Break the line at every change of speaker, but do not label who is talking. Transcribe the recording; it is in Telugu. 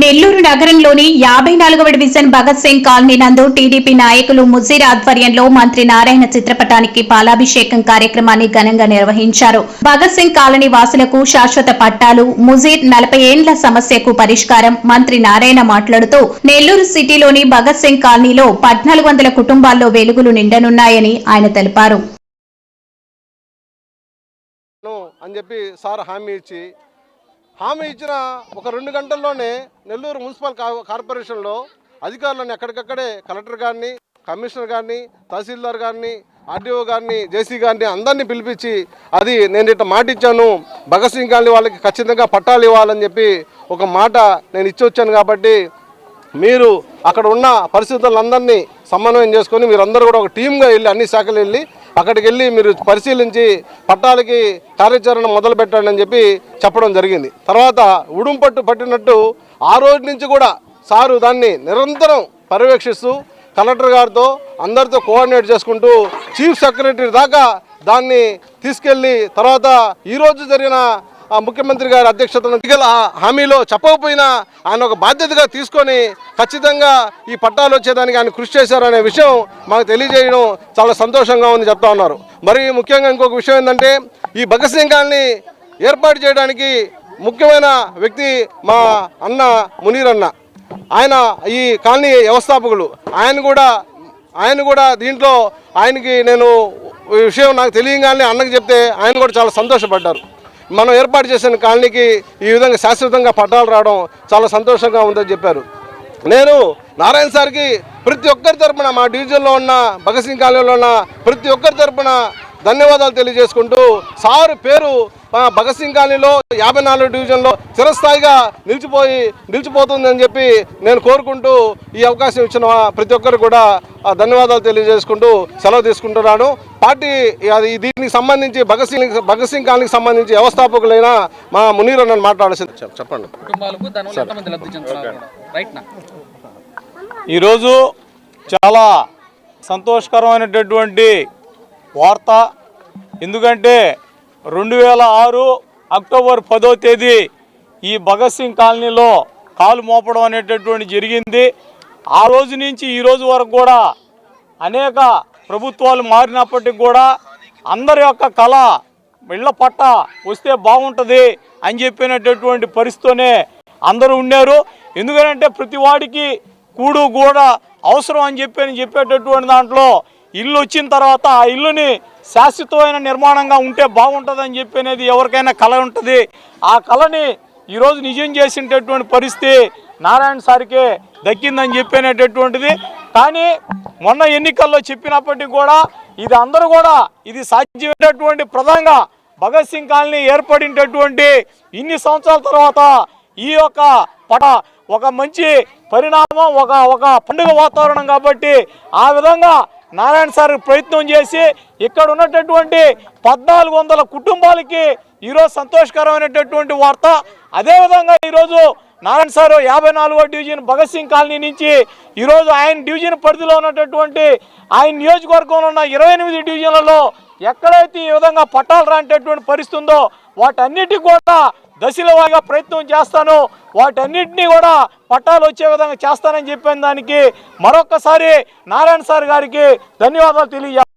నెల్లూరు నగరంలోని యాభై నాలుగవ డివిజన్ భగత్ సింగ్ కాలనీ నందు టీడీపీ నాయకులు ముజీర్ ఆధ్వర్యంలో మంత్రి నారాయణ చిత్రపటానికి పాలాభిషేకం కార్యక్రమాన్ని ఘనంగా నిర్వహించారు. భగత్ సింగ్ కాలనీ వాసులకు శాశ్వత పట్టాలు ముజీర్ నలభై ఏండ్ల సమస్యకు పరిష్కారం మంత్రి నారాయణ మాట్లాడుతూ నెల్లూరు సిటీలోని భగత్ సింగ్ కాలనీలో పద్నాలుగు వందల కుటుంబాల్లో వెలుగులు నిండనున్నాయని ఆయన తెలిపారు.
అని చెప్పి సార్ హామీ ఇచ్చి హామీ ఇచ్చిన ఒక రెండు గంటల్లోనే నెల్లూరు మున్సిపల్ కా- కార్పొరేషన్లో అధికారులను ఎక్కడికక్కడే కలెక్టర్ గారిని కమిషనర్ గారిని తహసీల్దార్ గారిని ఆర్డీఓ గారిని జేసీ గారిని అందరినీ పిలిపించి అది నేను ఇట్లా మాట ఇచ్చాను. భగత్ సింగ్ గారిని వాళ్ళకి ఖచ్చితంగా పట్టాలు ఇవ్వాలని చెప్పి ఒక మాట నేను ఇచ్చి వచ్చాను కాబట్టి మీరు అక్కడ ఉన్న పరిస్థితులందరినీ సమన్వయం చేసుకొని మీరందరూ కూడా ఒక టీమ్గా వెళ్ళి అన్ని శాఖలు వెళ్ళి అక్కడికి వెళ్ళి మీరు పరిశీలించి పట్టాలకి కార్యాచరణ మొదలు పెట్టండి అని చెప్పి చెప్పడం జరిగింది. తర్వాత ఉడుంపట్టు పట్టినట్టు ఆ రోజు నుంచి కూడా సారు దాన్ని నిరంతరం పర్యవేక్షిస్తూ కలెక్టర్ గారితో అందరితో కోఆర్డినేట్ చేసుకుంటూ చీఫ్ సెక్రటరీ దాకా దాన్ని తీసుకెళ్ళి తర్వాత ఈరోజు జరిగిన ముఖ్యమంత్రి గారి అధ్యక్షతన హామీలో చెప్పకపోయినా ఆయన ఒక బాధ్యతగా తీసుకొని ఖచ్చితంగా ఈ పట్టాలు వచ్చేదానికి ఆయన కృషి చేశారనే విషయం మాకు తెలియజేయడం చాలా సంతోషంగా ఉంది చెప్తా ఉన్నారు. మరి ముఖ్యంగా ఇంకొక విషయం ఏంటంటే ఈ భగత్ సింగ్ గారిని ఏర్పాటు చేయడానికి ముఖ్యమైన వ్యక్తి మా అన్న మునీర్ అన్న. ఆయన ఈ కాలనీ వ్యవస్థాపకులు. ఆయన కూడా ఆయన కూడా దీంట్లో ఆయనకి నేను విషయం నాకు తెలియగానే అన్నకి చెప్తే ఆయన కూడా చాలా సంతోషపడ్డారు. మనం ఏర్పాటు చేసిన కాలనీకి ఈ విధంగా శాశ్వతంగా పట్టాలు రావడం చాలా సంతోషంగా ఉందని చెప్పారు. నేను నారాయణ సార్కి ప్రతి ఒక్కరి తరపున మా డివిజన్లో ఉన్న భగత్ సింగ్ కాలనీలో ఉన్న ప్రతి ఒక్కరి తరపున ధన్యవాదాలు తెలియజేసుకుంటూ సారు పేరు భగత్ సింగ్ కాలనీలో యాభై నాలుగు డివిజన్లో చిరస్థాయిగా నిలిచిపోయి నిలిచిపోతుందని చెప్పి నేను కోరుకుంటూ ఈ అవకాశం ఇచ్చిన ప్రతి ఒక్కరు కూడా ఆ, ధన్యవాదాలు తెలియజేసుకుంటూ సెలవు తీసుకుంటున్నాను. పార్టీ అది దీనికి సంబంధించి భగత్ సింగ్ భగత్ సింగ్ కాలనీకి సంబంధించి వ్యవస్థాపకులైన మా మునీర్ అన్నని మాట్లాడాల్సింది. చెప్- చెప్పండి.
ఈరోజు చాలా సంతోషకరమైనటువంటి వార్త. ఎందుకంటే రెండు వేల ఆరు అక్టోబర్ పదో తేదీ ఈ భగత్ సింగ్ కాలనీలో కాలు మోపడం అనేటటువంటి జరిగింది. ఆ రోజు నుంచి ఈ రోజు వరకు కూడా అనేక ప్రభుత్వాలు మారినప్పటికీ కూడా అందరి యొక్క కళ ఇళ్ళ పట్ట వస్తే బాగుంటుంది అని చెప్పినటువంటి పరిస్థితితోనే అందరూ ఉన్నారు ఎందుకంటే ప్రతి వాడికి కూడు కూడా అవసరం అని చెప్పి అని చెప్పేటటువంటి దాంట్లో ఇల్లు వచ్చిన తర్వాత ఆ ఇల్లుని శాశ్వతమైన నిర్మాణంగా ఉంటే బాగుంటుందని చెప్పి అనేది ఎవరికైనా కళ ఉంటుంది. ఆ కళని ఈరోజు నిజం చేసినటువంటి పరిస్థితి నారాయణ సార్కే దక్కిందని చెప్పినటువంటిది కానీ మొన్న ఎన్నికల్లో చెప్పినప్పటికీ కూడా ఇది అందరూ కూడా ఇది సాధ్యమైనటువంటి ప్రధానంగా భగత్ సింగ్ కాలనీ ఏర్పడినటువంటి ఇన్ని సంవత్సరాల తర్వాత ఈ యొక్క పట ఒక మంచి పరిణామం ఒక ఒక పండుగ వాతావరణం కాబట్టి ఆ విధంగా నారాయణ సార్ ప్రయత్నం చేసి ఇక్కడ ఉన్నటువంటి పద్నాలుగు వందల కుటుంబాలకి ఈరోజు సంతోషకరమైనటువంటి వార్త. అదేవిధంగా ఈరోజు నారాయణ సార్ యాభై నాలుగో డివిజన్ భగత్ సింగ్ కాలనీ నుంచి ఈరోజు ఆయన డివిజన్ పరిధిలో ఉన్నటువంటి ఆయన నియోజకవర్గంలో ఉన్న ఇరవై ఎనిమిది డివిజన్లలో ఎక్కడైతే ఈ విధంగా పట్టాలు రాంటటువంటి పరిస్థితి ఉందో వాటన్నిటి కూడా దశల వారీగా ప్రయత్నం చేస్తాను. వాటన్నిటినీ కూడా పట్టాలు వచ్చే విధంగా చేస్తానని చెప్పిన దానికి మరొకసారి నారాయణ సార్ గారికి ధన్యవాదాలు తెలియజేస్తాను